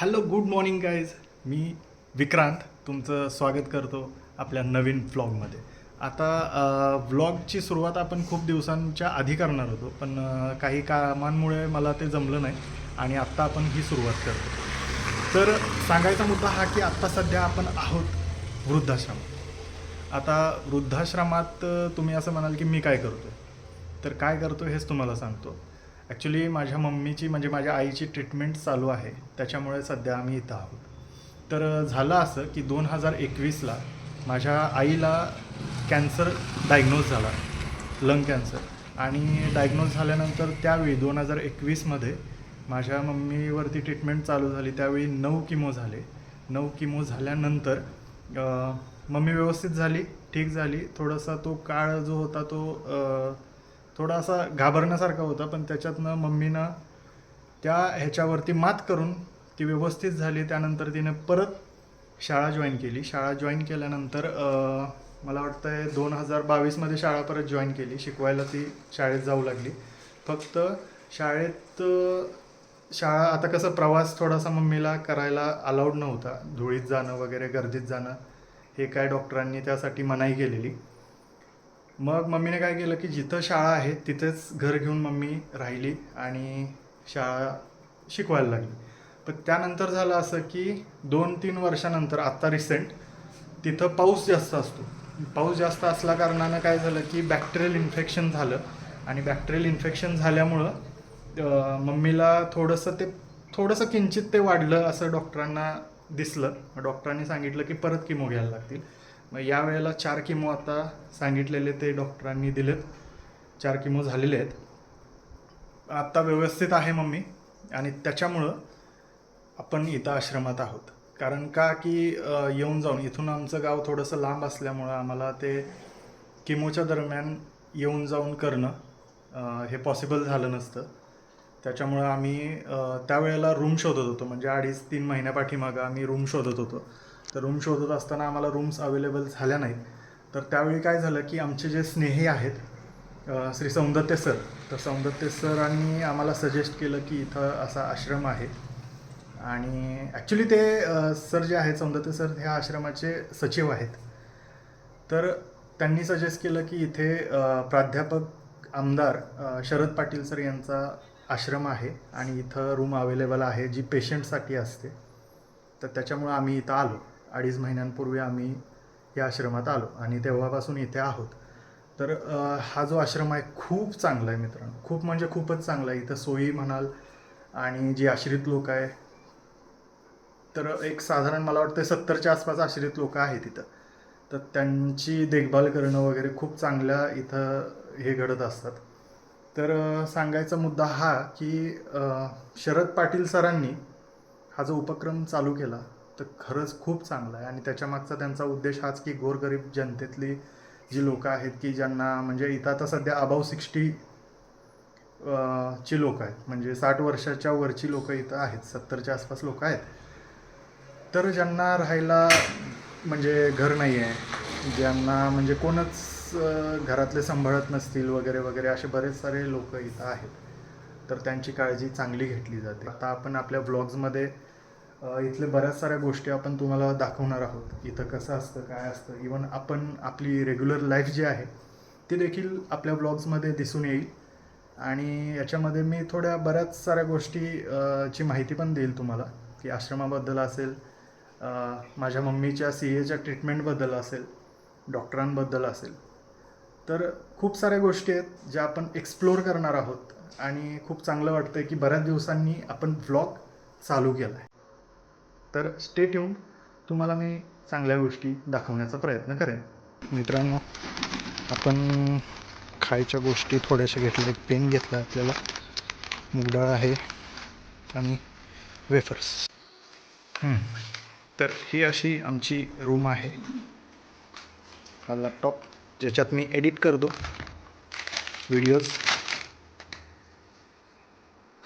Hello good morning guys. मी विक्रांत तुमचं स्वागत करतो आपल्या नवीन व्लॉगमध्ये आता व्लॉगची सुरुवात आपण खूप दिवसांच्या आधी करणार होतो पण काही कामांमुळे मला ते जमलं नाही आणि आत्ता आपण ही सुरुवात करतो. तर सांगायचा मुद्दा हा की आत्ता सध्या आपण आहोत वृद्धाश्रमात आता वृद्धाश्रमात तुम्ही असं म्हणाल की मी काय करतो तर काय करतो हेच तुम्हाला सांगतो. ॲक्च्युली माझ्या मम्मीची म्हणजे माझ्या आईची ट्रीटमेंट चालू आहे. त्याच्यामुळे सध्या आम्ही इथं आहोत. तर झालं असं की दोन हजार एकवीसला माझ्या आईला कॅन्सर डायग्नोज झाला. लंग कॅन्सर आणि डायग्नोज झाल्यानंतर त्यावेळी दोन हजार एकवीसमध्ये माझ्या मम्मीवरती ट्रीटमेंट चालू झाली. त्यावेळी नऊ किमो झाले. नऊ किमो झाल्यानंतर मम्मी व्यवस्थित झाली ठीक झाली. थोडासा तो काळ जो होता तो थोडा थोडासा घाबरण्यासारखा होता पण त्याच्यातनं मम्मीनं त्या ह्याच्यावरती मात करून ती व्यवस्थित झाली. त्यानंतर तिने परत शाळा जॉईन केली. शाळा जॉईन केल्यानंतर मला वाटतं आहे दोन हजार बावीसमध्ये शाळा परत जॉईन केली. शिकवायला ती शाळेत जाऊ लागली. फक्त शाळेत शाळा आता कसं प्रवास थोडासा मम्मीला करायला अलाउड नव्हता. धुळीत जाणं वगैरे गर्दीत जाणं हे काय डॉक्टरांनी त्यासाठी मनाई केलेली. मग मम्मीने काय केलं की जिथं शाळा आहे तिथेच घर घेऊन मम्मी राहिली आणि शाळा शिकवायला लागली. पण त्यानंतर झालं असं की दोन तीन वर्षानंतर आत्ता रिसेंट तिथं पाऊस जास्त असतो. पाऊस जास्त असल्या कारणानं काय झालं की बॅक्टेरियल इन्फेक्शन झालं आणि बॅक्टेरियल इन्फेक्शन झाल्यामुळं मम्मीला थोडंसं ते थोडंसं किंचित ते वाढलं असं डॉक्टरांना दिसलं. डॉक्टरांनी सांगितलं की परत किमो घ्यायला लागतील. मग यावेळेला चार किमो आता सांगितलेले ते डॉक्टरांनी दिलेत. चार किमो झालेले आहेत. आत्ता व्यवस्थित आहे मम्मी. आणि त्याच्यामुळं आपण इथं आश्रमात आहोत. कारण का की येऊन जाऊन इथून आमचं गाव थोडंसं लांब असल्यामुळं आम्हाला ते किमोच्या दरम्यान येऊन जाऊन करणं हे पॉसिबल झालं नसतं. त्याच्यामुळं आम्ही त्यावेळेला रूम शोधत होतो. म्हणजे अडीच तीन महिन्यापाठीमागं आम्ही रूम शोधत होतो. तर रूम शोधत असताना आम्हाला रूम्स अवेलेबल झाल्या नाहीत. तर त्यावेळी काय झालं की आमचे जे स्नेही आहेत श्री सौंदत्य सर तर सौंदत्य सरांनी आम्हाला सजेस्ट केलं की इथं असा आश्रम आहे. आणि ॲक्च्युली ते सर जे आहेत सौंदत्य सर ह्या आश्रमाचे सचिव आहेत. तर त्यांनी सजेस्ट केलं की इथे प्राध्यापक आमदार शरद पाटील सर यांचा आश्रम आहे आणि इथं रूम अवेलेबल आहे जी पेशंटसाठी असते. तर त्याच्यामुळं आम्ही इथं आलो. अडीच महिन्यांपूर्वी आम्ही या आश्रमात आलो आणि तेव्हापासून इथे आहोत. तर हा जो आश्रम आहे खूप चांगला आहे मित्रांनो. खूप म्हणजे खूपच चांगला आहे. इथं सोयी म्हणाल आणि जी आश्रित लोक आहे तर एक साधारण मला वाटतं सत्तरच्या आसपास आश्रित लोक आहेत इथं. तर त्यांची देखभाल करणं वगैरे खूप चांगल्या इथं हे घडत असतात. तर सांगायचा मुद्दा हा की शरद पाटील सरांनी हा जो उपक्रम चालू केला तर खरंच खूप चांगलं आहे. आणि त्याच्यामागचा त्यांचा उद्देश हाच की गोरगरीब जनतेतली जी लोकं आहेत की ज्यांना म्हणजे इथं आता सध्या अबाव सिक्स्टी ची लोक आहेत. म्हणजे साठ वर्षाच्या वरची लोक इथं आहेत सत्तरच्या आसपास लोक आहेत. तर ज्यांना राहायला म्हणजे घर नाही आहे ज्यांना म्हणजे कोणच घरातले सांभाळत नसतील वगैरे वगैरे असे बरेच सारे लोक इथं आहेत. तर त्यांची काळजी चांगली घेतली जाते. आता आपण आपल्या ब्लॉग्समध्ये इथले बऱ्याच साऱ्या गोष्टी आपण तुम्हाला दाखवणार आहोत. इथं कसं असतं काय असतं. इवन आपण आपली रेग्युलर लाईफ जी आहे ती देखील आपल्या ब्लॉग्समध्ये दिसून येईल. आणि याच्यामध्ये मी थोड्या बऱ्याच साऱ्या गोष्टी ची माहिती पण देईल तुम्हाला. की आश्रमाबद्दल असेल माझ्या मम्मीच्या सी एच्या ट्रीटमेंटबद्दल असेल डॉक्टरांबद्दल असेल. तर खूप साऱ्या गोष्टी आहेत ज्या आपण एक्सप्लोअर करणार आहोत. आणि खूप चांगलं वाटतं आहे की बऱ्याच दिवसांनी आपण व्लॉग चालू केला आहे तर स्टे येऊन तुम्हाला मी चांगल्या गोष्टी दाखवण्याचा प्रयत्न करेन. मित्रांनो आपण खायच्या गोष्टी थोड्याशा घेतल्या. एक पेन घेतला आपल्याला. मुगडाळ आहे आणि वेफर्स तर ही अशी आमची रूम आहे. हा लॅपटॉप ज्याच्यात मी एडिट करतो. व्हिडिओज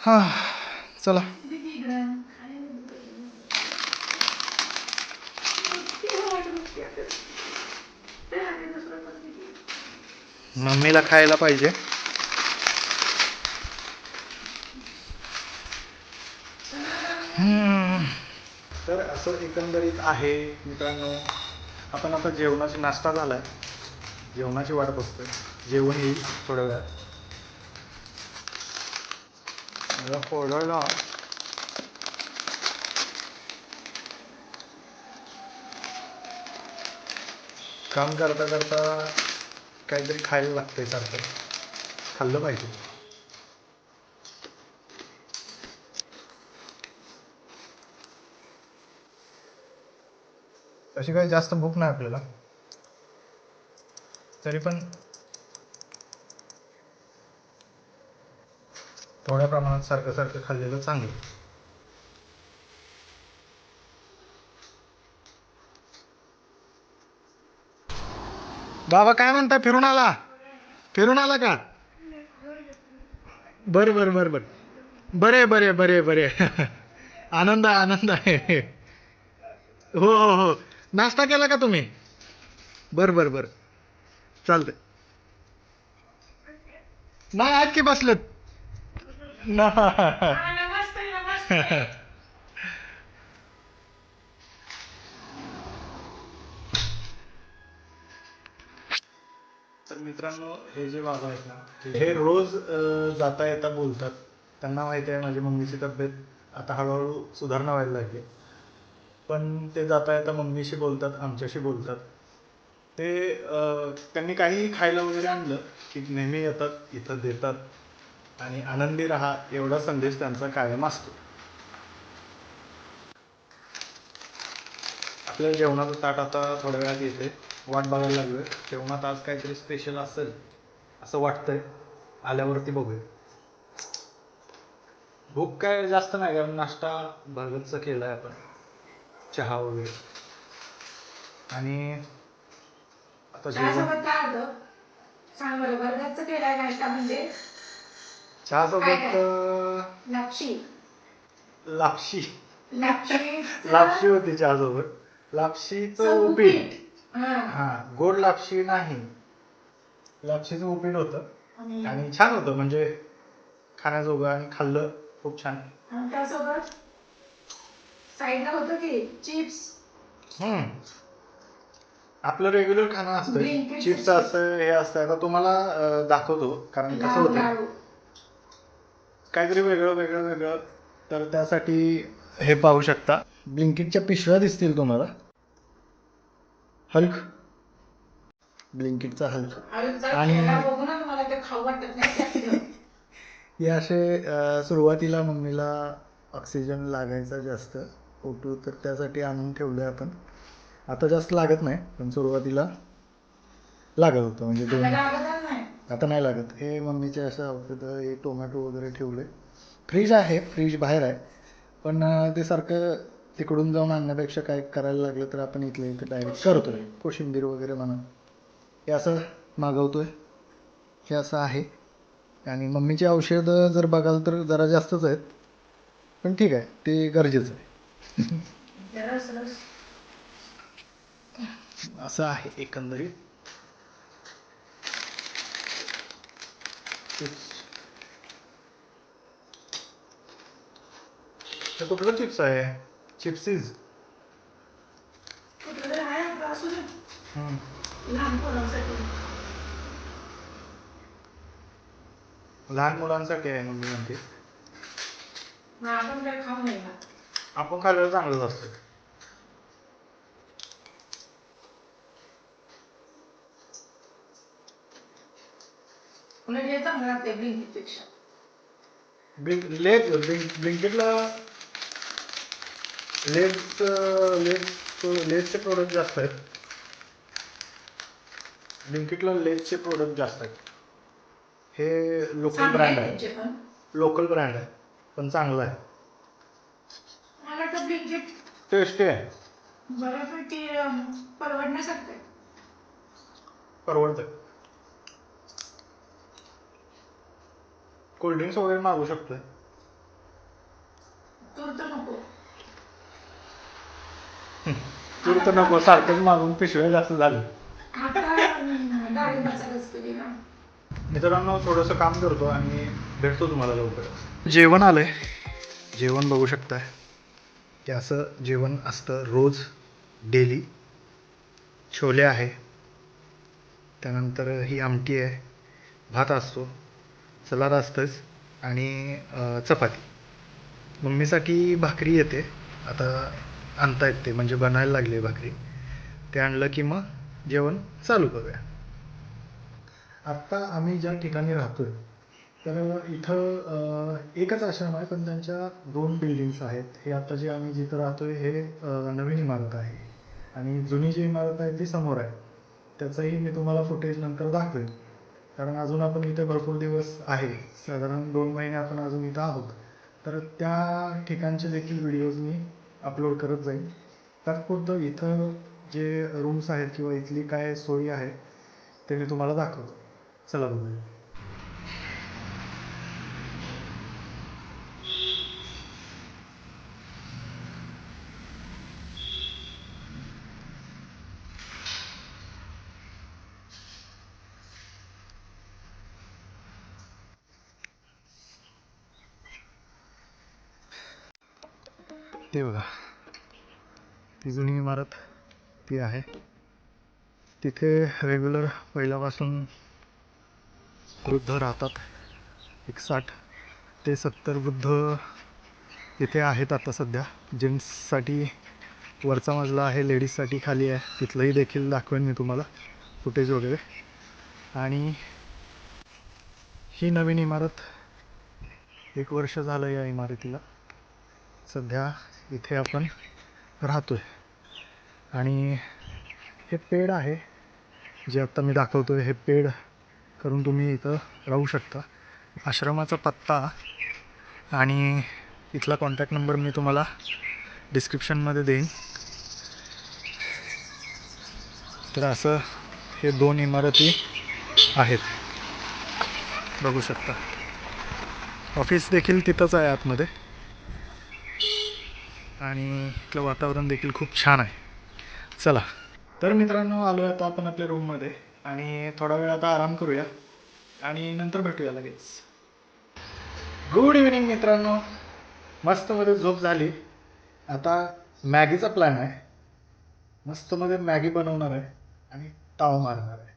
हां चला. मम्मीला खायला पाहिजे. हम्म. तर असं एकंदरीत आहे मित्रांनो. आपण आता जेवणाची नाश्ता झाला आहे जेवणाची वाट बघतोय. जेवण येईल थोड्या वेळात. मला काम करता करता काहीतरी खायला लागतंय सारखं. खाल्लं पाहिजे. तशी काही जास्त भूक नाही आपल्याला. तरी पण थोड्या प्रमाणात सारखं सारखं खाल्लेलं चांगलं. बाबा काय म्हणता? फिरून आला? फिरून आला का? बर बर बर बर. बरे बरे बरे बरे. आनंद आहे आनंद आहे. हो हो हो. नाश्ता केला का तुम्ही? बर बर बर. चालतंय. नाही आहेत की बसलेत. ना मित्रांनो हे जे बाबा आहेत ना हे रोज जाता येता बोलतात. त्यांना माहिती आहे माझी मम्मीची तब्येत आता हळूहळू सुधारणा व्हायला लागली. पण ते जाता येता मम्मीशी बोलतात आमच्याशी बोलतात. ते त्यांनी काही खायला वगैरे आणलं की नेहमी येतात इथं देतात. आणि आनंदी राहा एवढा संदेश त्यांचा कायम असतो. आपल्या जेवणाचं ताट आता थोड्या वेळात येते वाट बघायला लागलोय. जेवणात आज काहीतरी स्पेशल असेल असं वाटतंय. आल्यावरती बघूया. भूक काय जास्त नाही कारण नाश्ता भरगतचा केलाय आपण. चहा वगैरे. आणि आता जेवण. चहासोबत काय होतं सांग बरं बर्गरचं केलाय नाश्ता म्हणजे? चहा सोबत लापशी. लापशी. लापशी लापशी होती चहा सोबत लापशीचं उपीट हा. गोड लापशी नाही. लापशीचं उपीट होतं. आणि? आणि छान होतं म्हणजे खाण्याजोगं आणि खाल्लं खूप छान. आणि त्यासोबत साईडला होतं की चिप्स? हम्म. आपलं रेग्युलर खाणं असतं. Blinkit चिप्स असतं हे असतं. आता तुम्हाला अं, दाखवतो कारण कसं लाडू होतं? लाडू काहीतरी वेगळं वेगळं वेगळं. तर त्यासाठी हे पाहू शकता. ब्लिंकिटच्या पिशव्या दिसतील तुम्हाला. हल्क. ब्लिंकिटचा हल्क. आणि. हे असे सुरुवातीला मम्मीला ऑक्सिजन लागायचा जास्त. फोटो तर त्यासाठी आणून ठेवलं आपण. आता जास्त लागत नाही पण सुरुवातीला लागत होतं. म्हणजे दोन आता नाही. लागत. हे मम्मीचे असं औषधं हे टोमॅटो वगैरे ठेवले फ्रीज आहे फ्रीज बाहेर आहे. पण ते सारखं तिकडून जाऊन आणण्यापेक्षा काय करायला लागलं तर आपण इथल्या इथं डायरेक्ट करतोय. कोशिंबीर वगैरे म्हणा. हे असं मागवतोय. हे असं आहे. आणि मम्मीची औषधं जर बघाल तर जरा जास्तच आहेत. पण ठीक आहे ते गरजेचं आहे. असं आहे एकंदरीत. हे कुठलं चिप्स आहे? चिप्सीज कुठलं तरी आहे आपलं असू दे. लहान पोरांसाठी लहान मुलांसाठी आहे मम्मी म्हणते. मग आपण काय खाऊ नये का आपण खाल्लेलं चांगलंच असतं. उलट हे चांगलं लागते ब्लिंकिटपेक्षा. ब्लिंक लेट ब्लिंक ब्लिंकेटला लेट लेट लेटचे प्रोडक्ट जास्त आहेत. ब्लिंकेटला लेटचे प्रोडक्ट जास्त आहेत. हे लोकल ब्रँड आहे लोकल ब्रँड आहे पण चांगलं आहे. मला वाटतं ब्लिंकिट टेस्टी आहे. बऱ्यापैकी अं, परवडण्यासारखं आहे. परवडतं कोल्ड्रिंक्स वगैरे मागू शकतोय तूर तर नको तूर तर नको सारखंच मागून पिशव्या जास्त झालं. मित्रांनो थोडंसं काम करतो आणि भेटतो तुम्हाला लवकर जेवण आलंय. जेवण बघू शकताय. ते असं जेवण असतं रोज डेली. छोले आहे. त्यानंतर ही आमटी आहे. भात असतो. सलाद असतंच. आणि चपाती. मम्मीसाठी भाकरी येते. आता आणता येते म्हणजे बनायला लागली आहे भाकरी. ते आणलं की मग जेवण चालू करूया. आत्ता आम्ही ज्या ठिकाणी राहतोय तर इथं एकच आश्रम आहे पण त्यांच्या दोन बिल्डिंग्स आहेत. हे आता जे आम्ही जिथं राहतोय हे नवीन इमारत आहे. आणि जुनी जी इमारत आहे ती समोर आहे. त्याचंही मी तुम्हाला फुटेज नंतर दाखवेन. कारण अजून आपण इथे भरपूर दिवस आहे. साधारण दोन महिने आपण अजून इथं आहोत. तर त्या ठिकाणचे देखील व्हिडिओज मी अपलोड करत जाईन तात्पुरतं इथं जे रूम्स आहेत किंवा इथली काय सोयी आहे ते मी तुम्हाला दाखवतो. चला बघूया. ते बघा. ती जुनी इमारत ती आहे. तिथे रेग्युलर पहिल्यापासून वृद्ध राहतात. एक साठ ते सत्तर वृद्ध तिथे आहेत आता सध्या. जेंट्ससाठी वरचा मजला आहे लेडीजसाठी खाली आहे. तिथलंही देखील दाखवेन मी तुम्हाला फुटेज वगैरे. आणि ही नवीन इमारत एक वर्ष झालं या इमारतीला. सध्या इथे आपण राहतो आहे आणि हे पेड आहे. जे आत्ता मी दाखवतो आहे हे पेड करून तुम्ही इथं राहू शकता. आश्रमाचा पत्ता आणि इथला कॉन्टॅक्ट नंबर मी तुम्हाला डिस्क्रिप्शनमध्ये देईन. तर असं हे दोन इमारती आहेत. बघू शकता. ऑफिस देखील तिथंच आहे आतमध्ये. आणि इथलं वातावरण देखील खूप छान आहे. चला. तर मित्रांनो आलो आता आपण आपल्या रूममध्ये आणि थोडा वेळ आता आराम करूया. आणि नंतर भेटूया लगेच. गुड इव्हिनिंग मित्रांनो. मस्तमध्ये झोप झाली. आता मॅगीचा प्लॅन आहे. मस्तमध्ये मॅगी बनवणार आहे आणि ताव मारणार आहे.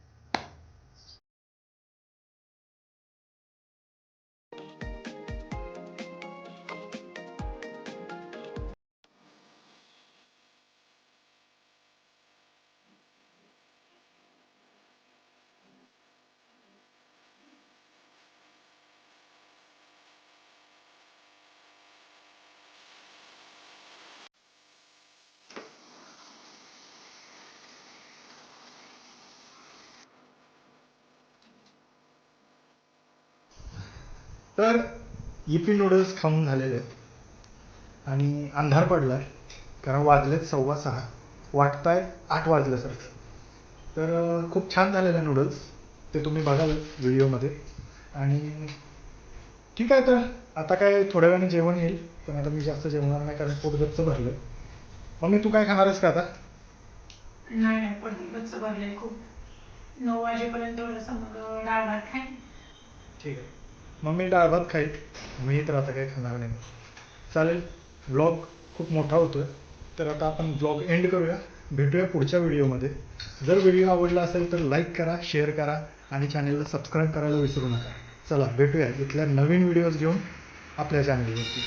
तर इपी नूडल्स खाऊन झालेले आहेत. आणि अंधार पडला आहे कारण वाजलेत सव्वा सहा. वाटताय आठ वाजले सर तर खूप छान झालेले नूडल्स ते तुम्ही बघाल व्हिडिओमध्ये. आणि ठीक आहे तर आता काय थोड्या वेळाने जेवण येईल. पण आता मी जास्त जेवणार नाही कारण पोट गच्च भरलं मम्मी तू काय खाणार आहेस का आता? नाही नाही पण गच्च भरलंय खूप. नऊ वाजेपर्यंत थोडंसं मग डाळ भात खाईन. ठीक आहे. मग मी डाळ भात खाईल. मी तर आता काही खाणार नाही. चालेल ब्लॉग खूप मोठा होतो आहे तर आता आपण ब्लॉग एंड करूया. भेटूया पुढच्या व्हिडिओमध्ये. जर व्हिडिओ आवडला असेल तर लाईक करा शेअर करा आणि चॅनलला सबस्क्राईब करायला विसरू नका. चला भेटूया इथल्या नवीन व्हिडिओज घेऊन आपल्या चॅनलवरती